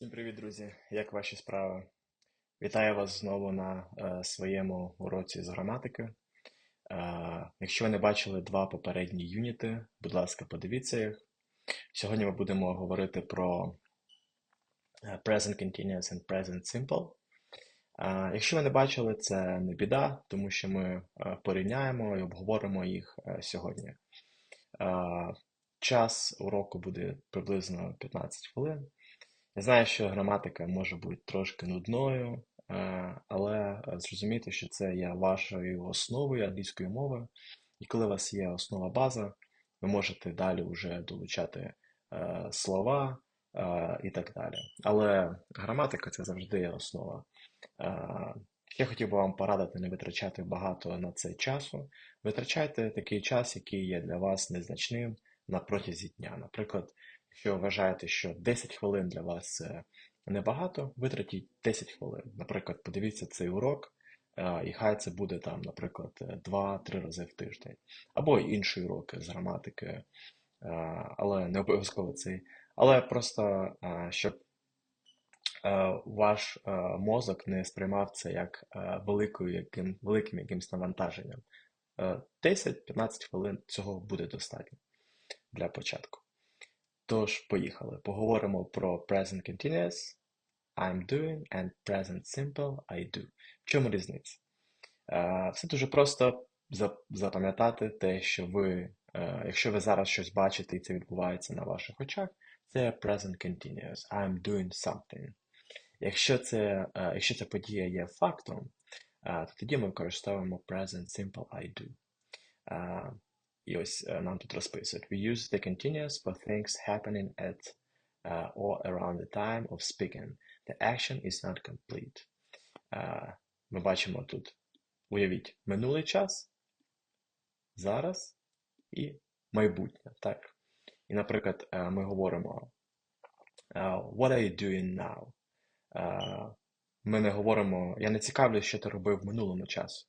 Всім привіт, друзі! Як ваші справи? Вітаю вас знову на е, своєму уроці з граматики. Е, якщо ви не бачили два попередні юніти, будь ласка, подивіться їх. Сьогодні ми будемо говорити про е, Present Continuous and Present Simple. Е, якщо ви не бачили, це не біда, тому що ми е, порівняємо і обговоримо їх е, сьогодні. Е, час уроку буде приблизно 15 хвилин. Знаю, що граматика може бути трошки нудною, е, але зрозумійте, що це є вашою основою англійської мови, і коли у вас є основа база, ви можете далі вже долучати е, слова е, і так далі. Але граматика це завжди є основа. Я хотів би вам порадити не витрачати багато на це часу. Витрачайте такий час, який є для вас незначним на протязі дня. Наприклад, Якщо вважаєте, що 10 хвилин для вас небагато, витратіть 10 хвилин. Наприклад, подивіться цей урок, і хай це буде там, наприклад, 2-3 рази в тиждень. Або інші уроки з граматики, але не обов'язково цей. Але просто щоб ваш мозок не сприймав це як великою, яким, великим якимось навантаженням. 10-15 хвилин цього буде достатньо для початку. Тож, поїхали. Поговоримо про Present Continuous, I'm doing and Present Simple I do. В чому різниця? Е, все дуже просто запам'ятати те, що ви, е, якщо ви зараз щось бачите і це відбувається на ваших очах, це Present Continuous. I'm doing something. Якщо це, е, якщо ця подія є фактом, то тоді ми використовуємо Present Simple I do. І ось нам тут розписують. We use the continuous for things happening at uh, or around the time of speaking. The action is not complete. Uh, ми бачимо тут, уявіть, минулий час, зараз і майбутнє. Так? І, наприклад, ми говоримо uh, What are you doing now? Uh, ми не говоримо, я не цікавлюсь, що ти робив в минулому часу.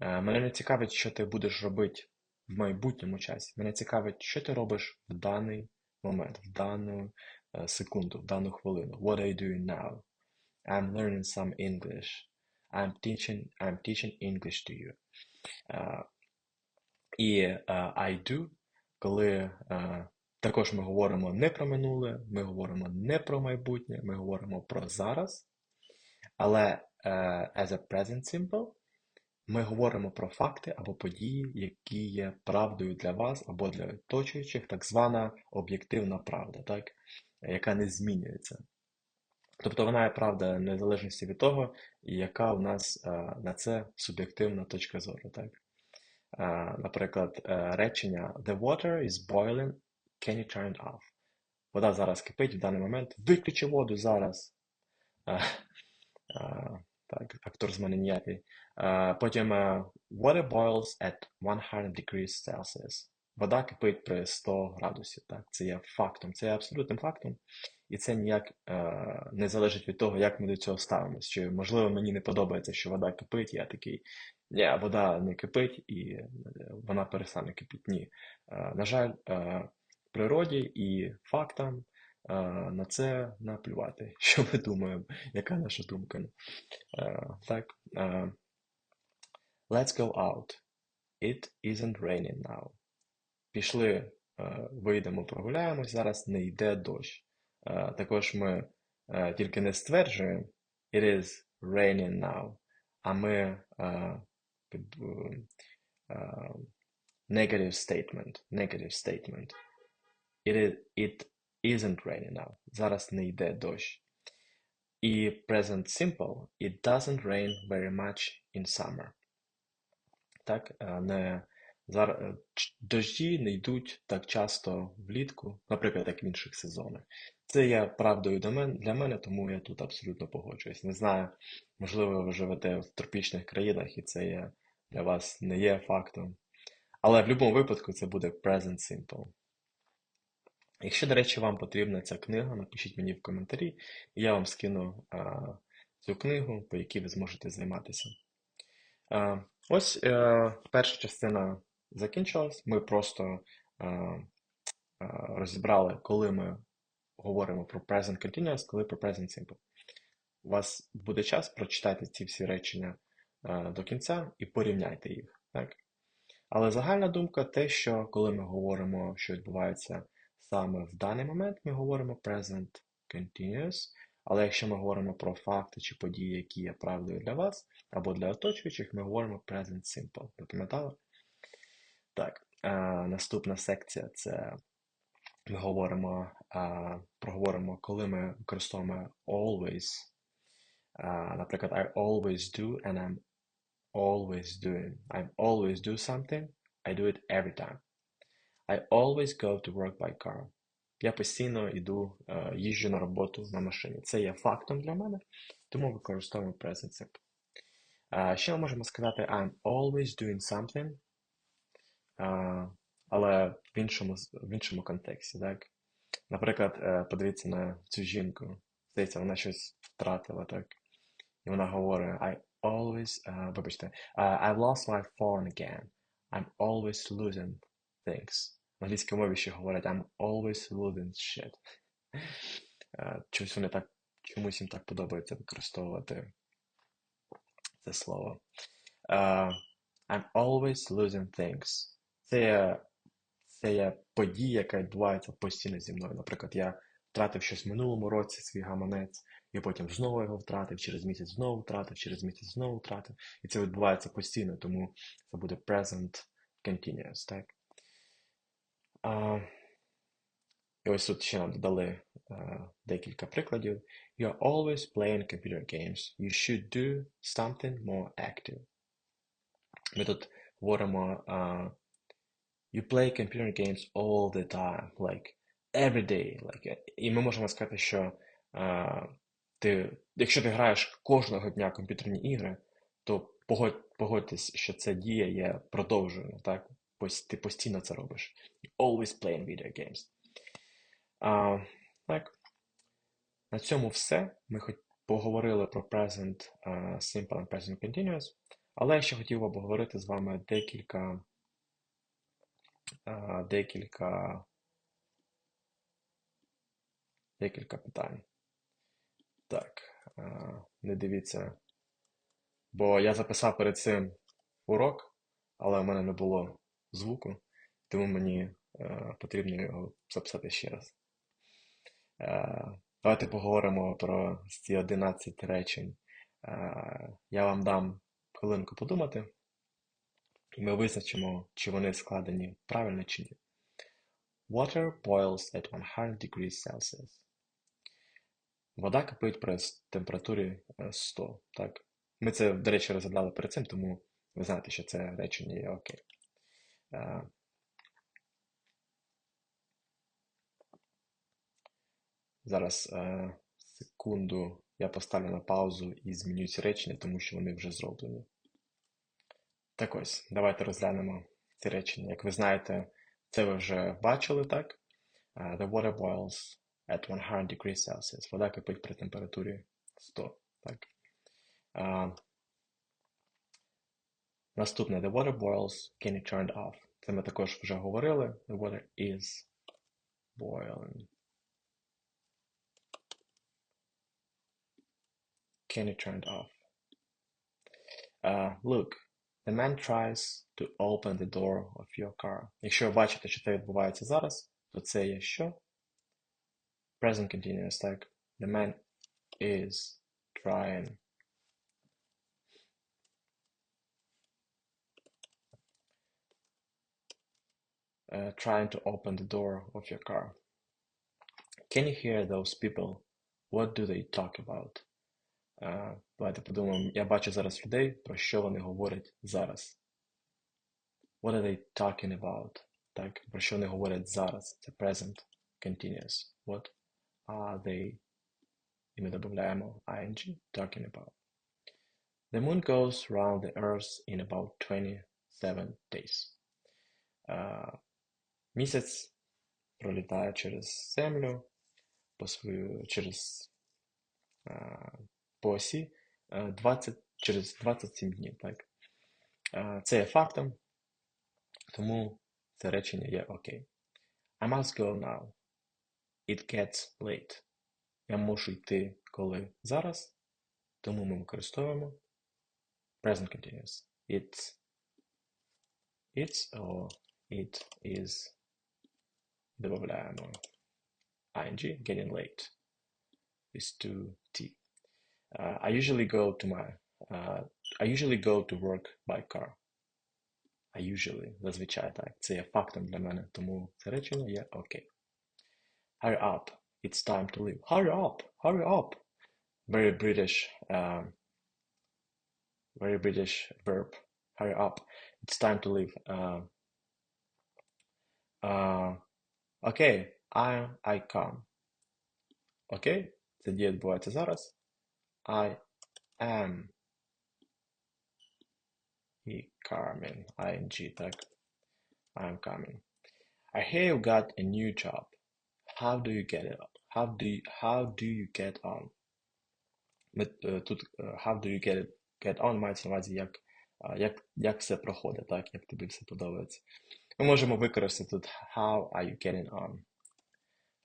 Uh, мене не цікавить, що ти будеш робити в майбутньому часі. Мене цікавить, що ти робиш в даний момент, в дану е, секунду, в дану хвилину. What are you doing now? I'm learning some English. I'm teaching I'm teaching English to you. Uh, і uh, I do, коли uh, також ми говоримо не про минуле, ми говоримо не про майбутнє, ми говоримо про зараз. Але as a present simple, ми говоримо про факти або події, які є правдою для вас або для оточуючих, так звана об'єктивна правда, так? яка не змінюється. Тобто вона є правда незалежності від того, яка у нас на це суб'єктивна точка зору. Так? Наприклад, речення The water is boiling, can you turn it off? Вода зараз кипить в даний момент. Виключи воду зараз. Так, актор з мене ніякий. Потім water boils at 100 degrees Celsius. Вода кипить при 100 градусів. Так? Це є фактом, це є абсолютним фактом. І це ніяк е, не залежить від того, як ми до цього ставимося. Чи, можливо, мені не подобається, що вода кипить, я такий, ні, вода не кипить і вона перестане кипіти. Ні. Е, на жаль, е, природі і фактам на це наплювати, що ми думаємо, яка наша думка. Так. Let's go out. It isn't raining now. Пішли, вийдемо, прогуляємось, зараз не йде дощ. Також ми тільки не стверджуємо It is raining now, а ми negative statement. Negative statement. It is, it isn't raining now. Зараз не йде дощ. І present simple it doesn't rain very much in summer. Так, не, зараз, Дожді не йдуть так часто влітку, наприклад, як в інших сезонах. Це є правдою для мене, тому я тут абсолютно погоджуюсь. Не знаю, можливо, ви живете в тропічних країнах і це є, для вас не є фактом. Але в будь-якому випадку це буде present simple. Якщо, до речі, вам потрібна ця книга, напишіть мені в коментарі, і я вам скину а, цю книгу, по якій ви зможете займатися. А, ось е, перша частина закінчилась. Ми просто а, а, розібрали, коли ми говоримо про present continuous, коли про present simple. У вас буде час, прочитайте ці всі речення е, до кінця і порівняйте їх. Так? Але загальна думка те, що коли ми говоримо, що відбувається саме в даний момент, ми говоримо present continuous. Але якщо ми говоримо про факти чи події, які є правдою для вас або для оточуючих, ми говоримо present simple. Запам'ятали? Так, е, наступна секція це ми говоримо, е, проговоримо, коли ми використовуємо always. Е, наприклад, I always do and I'm always doing. I always do something, I do it every time. I always go to work by car. Я постійно йду, е, їжджу на роботу на машині. Це є фактом для мене, тому використовуємо present simple. Е, Ще ми можемо сказати I'm always doing something, е, але в іншому, в іншому контексті. Так? Наприклад, подивіться на цю жінку. Здається, вона щось втратила, так? І вона говорить I always, е, вибачте, е, I've lost my phone again. I'm always losing things. Англійській мові ще говорять I'm always losing shit. Е, Чомусь вони так, чомусь їм так подобається використовувати це слово. Е, I'm always losing things. Це це є подія, яка відбувається постійно зі мною. Наприклад, я втратив щось в минулому році, свій гаманець, і потім знову його втратив, через місяць знову втратив, через місяць знову втратив. І це відбувається постійно, тому це буде present continuous, так? А, і ось тут ще нам додали е, декілька прикладів. You are always playing computer games. You should do something more active. Ми тут говоримо а, You play computer games all the time, like every day. Like, і ми можемо сказати, що а, ти, якщо ти граєш кожного дня комп'ютерні ігри, то погодь, погодьтесь, що ця дія є продовженою, так? Ти постійно це робиш. Always playing video games. А, так. На цьому все. Ми хоч поговорили про present а, simple and present continuous, але я ще хотів би обговорити з вами декілька, а, декілька, декілька питань. Так, а, не дивіться. Бо я записав перед цим урок, але в мене не було звуку, тому мені е, потрібно його записати ще раз. Е, давайте поговоримо про ці 11 речень. Е, я вам дам хвилинку подумати, і ми визначимо, чи вони складені правильно чи ні. Water boils at 100 degrees Celsius. Вода кипить при температурі е, 100. Так? Ми це, до речі, розглядали перед цим, тому ви знаєте, що це речення є окей. Е, Зараз е, секунду я поставлю на паузу і зміню ці речення, тому що вони вже зроблені. Так ось, давайте розглянемо ці речення. Як ви знаєте, це ви вже бачили, так? Е, The water boils at 100 degrees Celsius. Вода кипить при температурі 100. Так? Е, Наступне The water boils can be turned off. Це ми також вже говорили. The water is boiling. Can be turned off. Uh, look, the man tries to open the door of your car. Якщо ви бачите, що це відбувається зараз, то це є що? Present continuous, так? The man is trying. uh, trying to open the door of your car. Can you hear those people? What do they talk about? Uh, давайте подумаємо. Я бачу зараз людей, про що вони говорять зараз. What are they talking about? Так, про що вони говорять зараз? Це present continuous. What are they? І ми додаємо ing, talking about. The moon goes round the earth in about 27 days. Uh, Місяць пролітає через землю по свою, через е, по осі е, 20, через 27 днів. Так? Е, Це є фактом, тому це речення є окей. I must go now. it gets late. Я можу йти коли зараз, тому ми використовуємо present continuous. It's, it's or it is. Добавляємо ing, getting late. Is to T. Uh, I usually go to my uh, I usually go to work by car. I usually, зазвичай так. Це є фактом для мене, тому це речення є окей. Hurry up. It's time to leave. Hurry up. Hurry up. Very British um, very British verb. Hurry up. It's time to leave. Uh, uh, okay, I, I come. Окей, це дія відбувається зараз. I am і coming. ing, так. I am coming. I hear you got a new job. How do you get it? How do you, how do you get on? Ми, е, Тут е, how do you get it? Get on мається на увазі, як, а, як, як все проходить, так, як тобі все подобається. Ми можемо використати тут how are you getting on?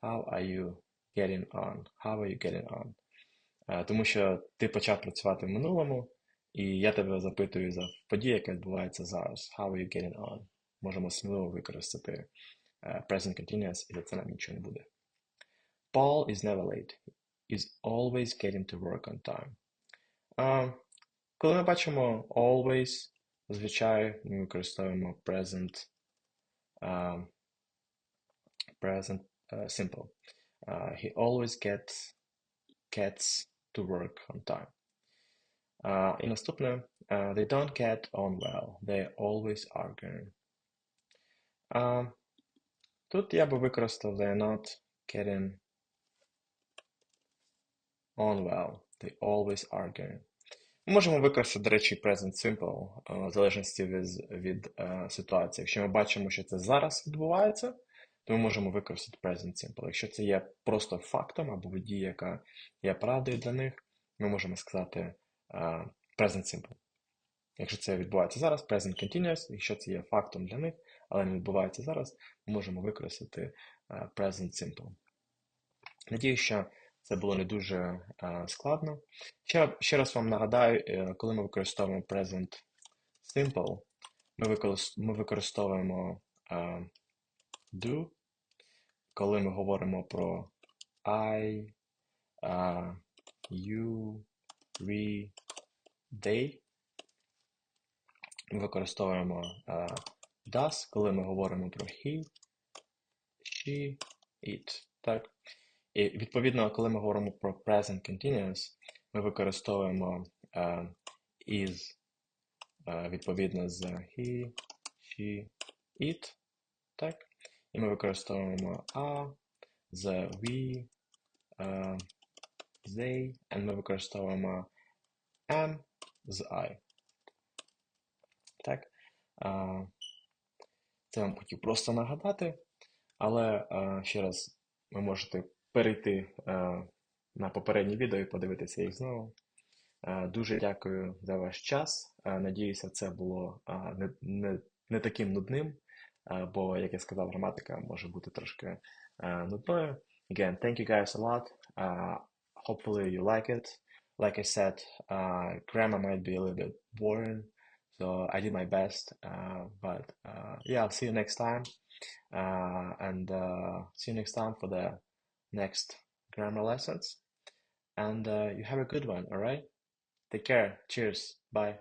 How are you getting on? How are you getting on? Е, Тому що ти почав працювати в минулому, і я тебе запитую за подію, яка відбувається зараз. How are you getting on? Можемо сміливо використати е, present continuous, і за це нам нічого не буде. Paul is never late. Is always getting to work on time. А, коли ми бачимо always, зазвичай ми використовуємо present, а, present а, simple. А, he always gets, gets to work on time. А, і наступне, а, they don't get on well. They always arguing. А, тут я би використав they are not getting on well. They always arguing. Ми можемо використати, до речі, present simple, е, в залежності від, від е, ситуації. Якщо ми бачимо, що це зараз відбувається, то ми можемо використати present simple. Якщо це є просто фактом або подія, яка є правдою для них, ми можемо сказати е, present simple. Якщо це відбувається зараз, present continuous, якщо це є фактом для них, але не відбувається зараз, ми можемо використати present simple. Надію, що це було не дуже е, складно. Ще, ще раз вам нагадаю, е, коли ми використовуємо present simple, ми, використ- ми використовуємо е, do, коли ми говоримо про I, you, we, they. Ми використовуємо does, коли ми говоримо про he, she, it. Так? І відповідно, коли ми говоримо про present continuous, ми використовуємо е, is е, відповідно з he, she, it, так? І ми використовуємо a з we, е, they, і ми використовуємо am з I. Так? Е, це вам хотів просто нагадати, але е, ще раз ви можете перейти е, на попереднє відео і подивитися їх знову. Е, Дуже дякую за ваш час. Е, Надіюся, це було е, не, не, не таким нудним, е, бо, як я сказав, граматика може бути трошки е, нудною. Again, thank you guys a lot. Uh, hopefully you like it. Like I said, uh, grammar might be a little bit boring, so I did my best. Uh, but uh, yeah, I'll see you next time. Uh, and uh, see you next time for the next grammar lessons. And uh, you have a good one, all right? Take care. Cheers. Bye.